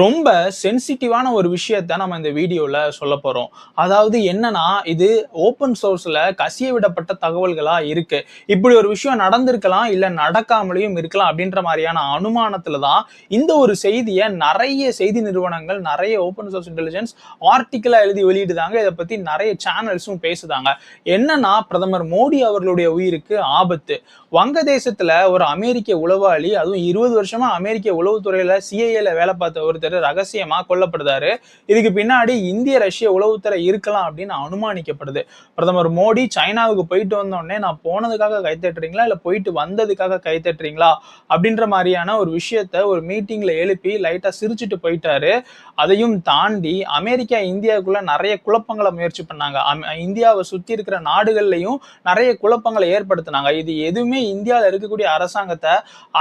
ரொம்ப சென்சிட்டிவான ஒரு விஷயத்த நம்ம இந்த வீடியோவில் சொல்ல போகிறோம் அதாவது என்னன்னா இது ஓப்பன் சோர்ஸில் கசிய விடப்பட்ட தகவல்களாக இருக்கு. இப்படி ஒரு விஷயம் நடந்திருக்கலாம் இல்லை நடக்காமலையும் இருக்கலாம் அப்படின்ற மாதிரியான அனுமானத்தில் தான் இந்த ஒரு செய்தியை நிறைய செய்தி நிறுவனங்கள் நிறைய ஓப்பன் சோர்ஸ் இன்டெலிஜென்ஸ் ஆர்டிக்கலாக எழுதி வெளியிடுதாங்க. இதை பற்றி நிறைய சேனல்ஸும் பேசுதாங்க. என்னன்னா பிரதமர் மோடி அவர்களுடைய உயிருக்கு ஆபத்து. வங்கதேசத்தில் ஒரு அமெரிக்க உளவாளி அதுவும் இருபது வருஷமாக அமெரிக்க உளவுத்துறையில் சிஐஏல வேலை பார்த்த ஒருத்தர் ரகசியமா கொல்லப்படுதாரு. இதுக்கு பின்னாடி இந்திய ரஷ்ய உளவுத்துறை இருக்கலாம் அப்படின்னு அனுமானிக்கப்படுது. பிரதமர் மோடி சைனாவுக்கு போயிட்டு வந்தோடனே நான் போனதுக்காக கைத்தட்டுறீங்களா இல்ல போயிட்டு வந்ததுக்காக கைத்தட்டுறீங்களா அப்படின்ற மாதிரியான ஒரு விஷயத்த ஒரு மீட்டிங்ல எழுப்பி லைட்டா சிரிச்சுட்டு போயிட்டாரு. அதையும் தாண்டி அமெரிக்கா இந்தியாவுக்குள்ள நிறைய குழப்பங்களை முயற்சி பண்ணாங்க. அம்- இந்தியாவை சுத்தி இருக்கிற நாடுகள்லையும் நிறைய குழப்பங்களை ஏற்படுத்தினாங்க. இது எதுவுமே இந்தியாவில் இருக்கக்கூடிய அரசாங்கத்தை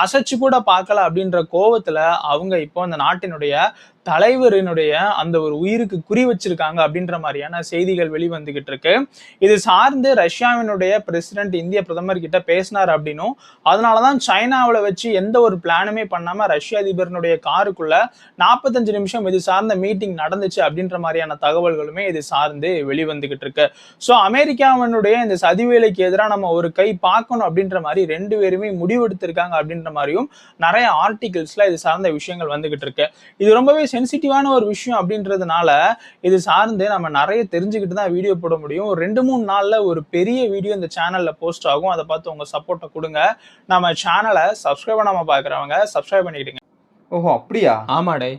அசைச்சு கூட பார்க்கல அப்படின்ற கோவத்துல அவங்க இப்போ அந்த நாட்டினுடைய ya. தலைவரினுடைய அந்த ஒரு உயிருக்கு குறி வச்சிருக்காங்க அப்படின்ற மாதிரியான செய்திகள் வெளிவந்துகிட்டு இருக்கு. இது சார்ந்து ரஷ்யாவினுடைய பிரசிடென்ட் இந்திய பிரதமர் கிட்ட பேசினார் அப்படின்னும் அதனாலதான் சைனாவில் வச்சு எந்த ஒரு பிளானுமே பண்ணாம ரஷ்ய அதிபரினுடைய காருக்குள்ள நாற்பத்தஞ்சு நிமிஷம் இது சார்ந்த மீட்டிங் நடந்துச்சு அப்படின்ற மாதிரியான தகவல்களுமே இது சார்ந்து வெளிவந்துகிட்டு இருக்கு. ஸோ அமெரிக்காவினுடைய இந்த சதிவேலைக்கு எதிராக நம்ம ஒரு கை பார்க்கணும் அப்படின்ற மாதிரி ரெண்டு பேருமே முடிவெடுத்திருக்காங்க அப்படின்ற மாதிரியும் நிறைய ஆர்டிகிள்ஸ்ல இது சார்ந்த விஷயங்கள் வந்துகிட்டு இருக்கு. இது ரொம்பவே சென்சிட்டிவான ஒரு விஷயம் அப்படின்றதுனால இது சார்ந்து நம்ம நிறைய தெரிஞ்சுக்கிட்டு தான் வீடியோ போட முடியும். ஒரு ரெண்டு மூணு நாள்ல ஒரு பெரிய வீடியோ இந்த சேனல்ல போஸ்ட் ஆகும். அதை பார்த்து உங்க சப்போர்ட்டை கொடுங்க. நம்ம சேனலை சப்ஸ்கிரைப் பண்ணாம பாக்குறவங்க சப்ஸ்கிரைப் பண்ணிக்கிடுங்க. ஓஹோ அப்படியா? ஆமாடே.